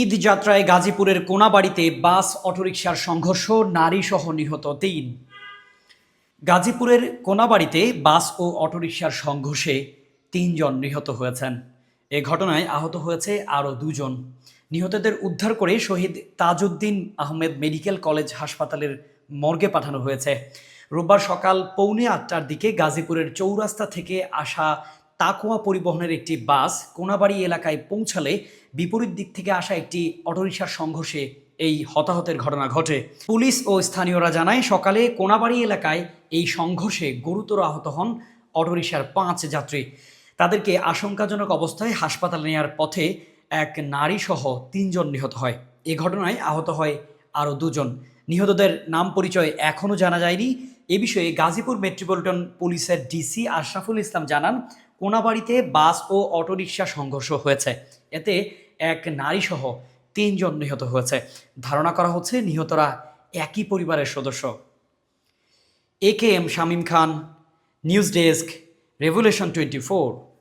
ঈদ যাত্রায় গাজীপুরের কোনাবাড়িতে বাস, অটোরিকশার সংঘর্ষ, নারী সহ নিহত তিন। গাজীপুরের কোনাবাড়িতে বাস ও অটোরিকশার সংঘর্ষে তিনজন নিহত হয়েছেন। এ ঘটনায় আহত হয়েছে আরও দুজন। নিহতদের উদ্ধার করে শহীদ তাজউদ্দিন আহমেদ মেডিকেল কলেজ হাসপাতালের মর্গে পাঠানো হয়েছে। রোববার সকাল পৌনে আটটার দিকে গাজীপুরের চৌরাস্তা থেকে আসা তাকুয়া পরিবহনের একটি বাস কোনাবাড়ি এলাকায় পৌঁছালে বিপরীত দিক থেকে আসা একটি অটোরিকশার সংঘর্ষে এই হতাহতের ঘটনা ঘটে। পুলিশ ও স্থানীয়রা জানায়, সকালে কোনাবাড়ি এলাকায় এই সংঘর্ষে গুরুতর আহত হন অটোরিকশার পাঁচ যাত্রী। তাদেরকে আশঙ্কাজনক অবস্থায় হাসপাতালে নেওয়ার পথে এক নারী সহ তিনজন নিহত হয়। এ ঘটনায় আহত হয় আরও দুজন। নিহতদের নাম পরিচয় এখনও জানা যায়নি। এ বিষয়ে গাজীপুর মেট্রোপলিটন পুলিশের ডিসি আশরাফুল ইসলাম জানান, কোনাবাড়িতে বাস ও অটোরিকশা সংঘর্ষ হয়েছে। এতে এক নারী সহ তিনজন নিহত হয়েছে। ধারণা করা হচ্ছে নিহতরা একই পরিবারের সদস্য। A K M Shamim Khan, news desk, Revolution twenty four.